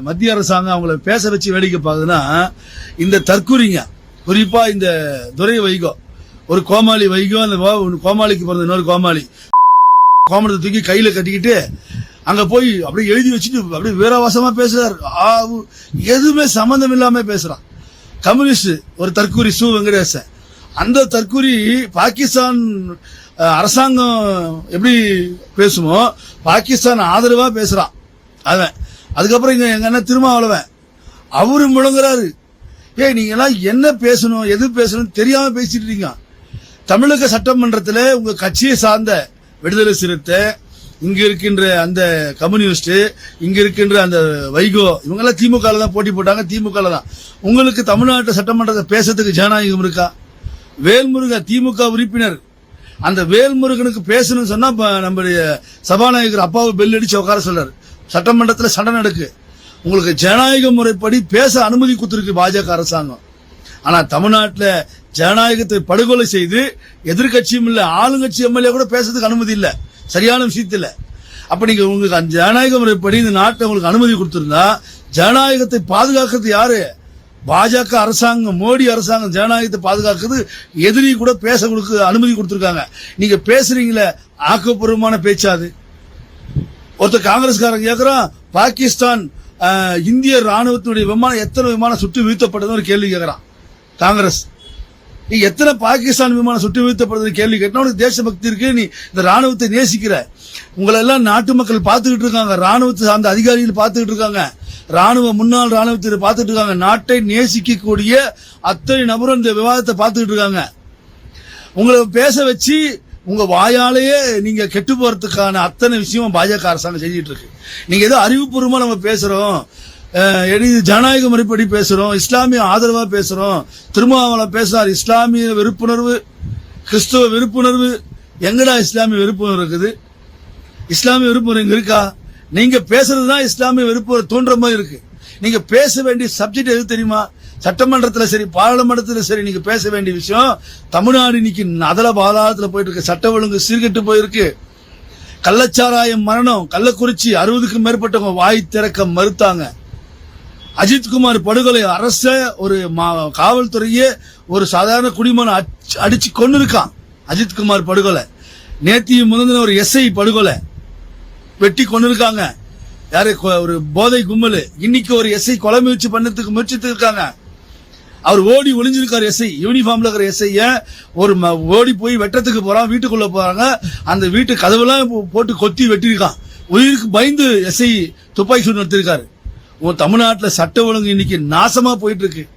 மத்திய அரசாங்கம் அவங்கள பேச வச்சு வேடிக்கை பார்க்குதுன்னா இந்த தற்குறிங்க குறிப்பா இந்த துரை வைகோ ஒரு கோமாளி வைகோ அந்த கோமாளிக்கு பிறந்த இன்னொரு கோமாளி கோமணத்தை தூக்கி கையில கட்டிக்கிட்டு அங்க போய் அப்படியே எழுதி வச்சுட்டு அப்படியே வீரவாசமா பேசுறாரு. ஆ, உ, எதுவுமே சம்பந்தம் இல்லாம பேசுறான். கம்யூனிஸ்ட் ஒரு தற்கூரி சு வெங்கடேசன். அந்த தற்கூரி பாகிஸ்தான் அரசாங்கம் எப்படி பேசுமோ பாகிஸ்தான் ஆதரவா பேசுறான். அவன். அதுக்கப்புறம் இங்க எங்க அண்ணன் திருமாவளவன். அவரு முழங்குறாரு. ஏய் நீங்க எல்லாம் என்ன பேசணும் எது பேசணும் தெரியாம பேசிட்டு இருக்கீங்க. தமிழக சட்டமன்றத்தில் உங்க கட்சியை சார்ந்த விடுதலை சிறுத்தை இங்க இருக்கின்ற அந்த கம்யூனிஸ்ட் இங்க இருக்கின்ற அந்த வைகோ இவங்க எல்லாம் திமுக தான் போட்டி போட்டாங்க திமுக தான். உங்களுக்கு தமிழ்நாட்டு சட்டமன்றத்தை பேசுறதுக்கு ஜனநாயகம் இருக்கா? வேல்முருகன் திமுக உறுப்பினர். அந்த வேல்முருகனுக்கு பேசணும்னு சொன்னா நம்முடைய சபாநாயகர் அப்பாவை பெல் அடிச்சு உட்கார சொல்றாரு. சட்டமன்றத்தில் சண்டை நடக்கு. உங்களுக்கு ஜனநாயக முறைப்படி பேச அனுமதி கொடுத்துருக்கு பாஜக அரசாங்கம். ஆனா தமிழ்நாட்டில் ஜனநாயகத்தை படுகொலை செய்து எதிர்க்கட்சியும் இல்லை ஆளுங்கட்சி எம்எல்ஏ கூட பேசுறதுக்கு அனுமதி இல்லை. சரியான விஷயத்தில் அப்ப நீங்க உங்களுக்கு அந்த ஜனநாயக முறைப்படி இந்த நாட்டை உங்களுக்கு அனுமதி கொடுத்துருந்தா ஜனநாயகத்தை பாதுகாக்கிறது யாரு? பாஜக அரசாங்கம் மோடி அரசாங்கம் ஜனநாயகத்தை பாதுகாக்கிறது எதிரி கூட பேச கொடுக்க அனுமதி கொடுத்துருக்காங்க. நீங்க பேசுறீங்களே ஆக்கப்பூர்வமான பேச்சாது. ஒருத்தர் காங்கிரஸ்காரன் கேக்குறான் பாகிஸ்தான் இந்திய ராணுவத்தினுடைய விமானம் எத்தனை விமானம் சுட்டு வீழ்த்தப்பட்டதுன்னு ஒரு கேள்வி கேக்குறான் காங்கிரஸ். நீ எத்தனை பாகிஸ்தான் விமானம் சுட்டு வீழ்த்தப்படுது கேள்வி கேட்டா உனக்கு தேசபக்தி இருக்கு நீ இந்த ராணுவத்தை நேசிக்கிற. உங்களை எல்லாம் நாட்டு மக்கள் பார்த்துக்கிட்டு இருக்காங்க ராணுவத்தை சார்ந்த அதிகாரிகள் பார்த்துக்கிட்டு இருக்காங்க. ராணுவ முன்னாள் ராணுவத்தினர் பார்த்துட்டு இருக்காங்க. நாட்டை நேசிக்கக்கூடிய அத்தனை நபரும் இந்த விவாதத்தை பார்த்துக்கிட்டு இருக்காங்க. உங்களை பேச வச்சு உங்க வாயாலேயே நீங்க கெட்டு போறதுக்கான அத்தனை விஷயமும் பாஜக அரசாங்கம் செஞ்சிட்டு இருக்கு. நீங்க ஏதோ அறிவுபூர்வமா நம்ம பேசுறோம். ஜனநாயக முறைப்படி பேசுறோம். இஸ்லாமிய ஆதரவா பேசுறோம். திருமாவளம் பேசுறாரு இஸ்லாமிய வெறுப்புணர்வு கிறிஸ்துவ வெறுப்புணர்வு. எங்கடா இஸ்லாமிய வெறுப்புணர்வு இருக்குது? இஸ்லாமிய வெறுப்புணர்வு இங்க இருக்கா? நீங்க பேசுறதுதான் இஸ்லாமிய வெறுப்பு தோன்ற மாதிரி இருக்கு. நீங்க பேச வேண்டிய சப்ஜெக்ட் எது தெரியுமா? சட்டமன்றத்துல சரி பாராளுமன்றத்துல சரி நீங்க பேச வேண்டிய விஷயம் தமிழ்நாடு இன்னைக்கு அதல பாதாளத்துல போயிட்டு இருக்கு. சட்ட ஒழுங்கு சீர்கெட்டு போயிருக்கு. கள்ளச்சாராயம் மரணம் கள்ளக்குறிச்சி அறுபதுக்கும் மேற்பட்டவங்க வாய் திறக்க மறுத்தாங்க. அஜித்குமார் படுகொலை அரச ஒரு மா- காவல்துறையே ஒரு சாதாரண குடிமகன் அடிச்சு- அடிச்சு கொண்டு இருக்கான் அஜித்குமார் படுகொலை. நேத்தி முந்தின ஒரு எஸ்ஐ படுகொலை. வெட்டி கொண்டு இருக்காங்க யாரு ஒரு போதை கும்பல். இன்னைக்கு ஒரு எஸ்ஐ கொலை முயற்சி பண்ணதுக்கு முயற்சித்து இருக்காங்க அவர் ஓடி ஒளிஞ்சிருக்கார் எஸ்ஐ. யூனிஃபார்ம்ல இருக்கிற எஸ்ஐய ஒரு ம- ஓடி போய் வெட்டத்துக்கு போறான் வீட்டுக்குள்ள போறாங்க. அந்த வீட்டு கதவுலாம் போ- போட்டு கொத்தி வெட்டியிருக்கான். உயிருக்கு பயந்து எஸ்ஐ துப்பாக்கி சூடு நடத்திருக்காரு உன் தமிழ்நாட்டில் சட்ட ஒழுங்கு இன்னைக்கு நாசமா போயிட்டு இருக்கு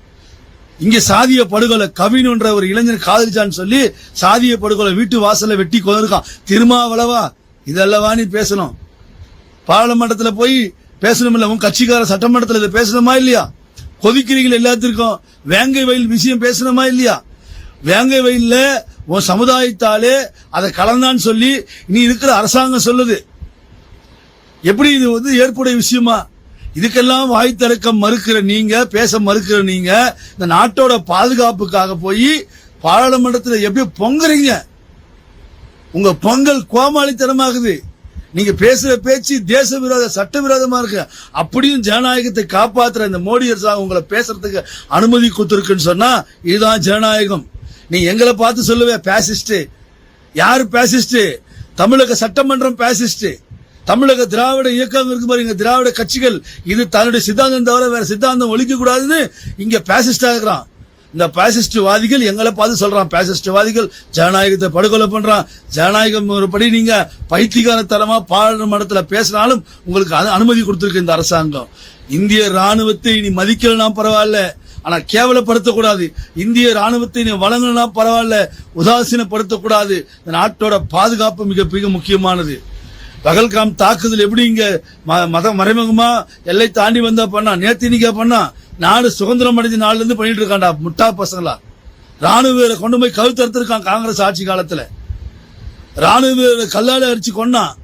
இங்க சாதிய படுகொலை கவினுன்ற ஒரு இளைஞர் காதலிச்சான்னு சொல்லி சாதிய படுகொலை வீட்டு வாசல்ல வெட்டி கொண்டிருக்கான் திருமாவளவா இதெல்லவா நீ பேசணும்? பாராளுமன்றத்தில் போய் பேசணும் இல்லை உன் கட்சிக்கார சட்டமன்றத்தில் இதை பேசணுமா இல்லையா? கொதிக்கிறீங்க எல்லாத்திற்கும். வேங்கை வயல் விஷயம் பேசணுமா இல்லையா? வேங்கை வயல்ல உன் சமுதாயத்தாலே அதை கலந்தான்னு சொல்லி நீ இருக்கிற அரசாங்கம் சொல்லுது. எப்படி இது வந்து ஏற்புடைய விஷயமா? இதுக்கெல்லாம் வாய் திறக்க மறுக்கிற நீங்க பேச மறுக்கிற நீங்க இந்த நாட்டோட பாதுகாப்புக்காக போய் பாராளுமன்றத்தில் எப்படி பொங்குறீங்க? உங்க பொங்கல் கோமாளித்தனமாகுது. நீங்க பேசுற பேச்சு தேச விரோத சட்ட விரோதமா இருக்கு. அப்படியும் ஜனநாயகத்தை காப்பாத்துற இந்த மோடி அரசாங்கம் உங்களை பேசுறதுக்கு அனுமதி கொடுத்துருக்குன்னு சொன்னா இதுதான் ஜனநாயகம். நீ எங்களை பார்த்து சொல்லுவே பேசிஸ்ட் யாரு பேசிஸ்ட் தமிழக சட்டமன்றம் பேசிஸ்ட் தமிழக திராவிட இயக்கம் இருக்கு பாருங்க திராவிட கட்சிகள். இது தன்னுடைய சித்தாந்தம் தவிர வேற சித்தாந்தம் ஒழிக்க கூடாதுன்னு இங்க பேசிஸ்டா இருக்கிறான். இந்த பாசிஸ்ட்வாதிகள் எங்களை பார்த்து சொல்றான். பாசிஸ்ட் வாதிகள் ஜனநாயகத்தை படுகொலை பண்றான். ஜனநாயகம் படி நீங்க பைத்தியகாரத்தனமா பாராளுமன்றத்தில் பேசினாலும் உங்களுக்கு அனுமதி கொடுத்திருக்கு இந்த அரசாங்கம். இந்திய ராணுவத்தை நீ மதிக்கலாம் பரவாயில்ல. ஆனா கேவலப்படுத்தக்கூடாது. இந்திய ராணுவத்தை நீ வழங்கலாம் பரவாயில்ல. உதாசீனப்படுத்தக்கூடாது. இந்த நாட்டோட பாதுகாப்பு மிக மிக முக்கியமானது. பகல்காம் தாக்குதல் எப்படி இங்க ம- மத மறைமுகமா எல்லை தாண்டி வந்தா பண்ணா? நேத்து இன்னைக்கா பண்ணா? நாடு சுதந்திரம் அடைஞ்ச நாள்ல இருந்து பண்ணிட்டு இருக்கான்டா முட்டா பசங்களா. ராணுவ வீரரை கொண்டு போய் கவுத்தறுத்திருக்கான் காங்கிரஸ் ஆட்சி காலத்துல. ராணுவ வீரரை கல்லால அடிச்சு கொன்னான்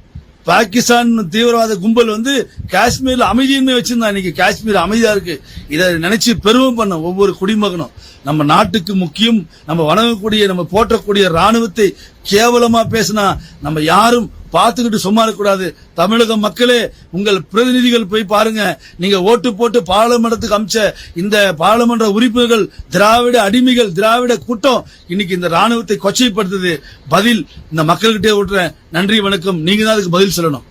பாகிஸ்தான் தீவிரவாத கும்பல் வந்து காஷ்மீர்ல அமைதியின்மை வச்சிருந்தா இன்னைக்கு. காஷ்மீர் அமைதியா இருக்கு. இதை நினைச்சு பெருமை பண்ண ஒவ்வொரு குடிமகனும். நம்ம நாட்டுக்கு முக்கியம் நம்ம வணங்கக்கூடிய நம்ம போற்றக்கூடிய ராணுவத்தை கேவலமா பேசினா நம்ம யாரும் பார்த்துக்கிட்டு சும்மா இருக்கக்கூடாது. தமிழக மக்களே உங்கள் பிரதிநிதிகள் போய் பாருங்க. நீங்க ஓட்டு போட்டு பாராளுமன்றத்துக்கு அமிச்ச இந்த பாராளுமன்ற உறுப்பினர்கள் திராவிட அடிமைகள் திராவிட கூட்டம் இன்னைக்கு இந்த ராணுவத்தை கொச்சைப்படுத்துது. பதில் இந்த மக்கள்கிட்டே விட்டுறேன் நன்றி வணக்கம். நீங்க தான் அதுக்கு பதில் சொல்லணும்.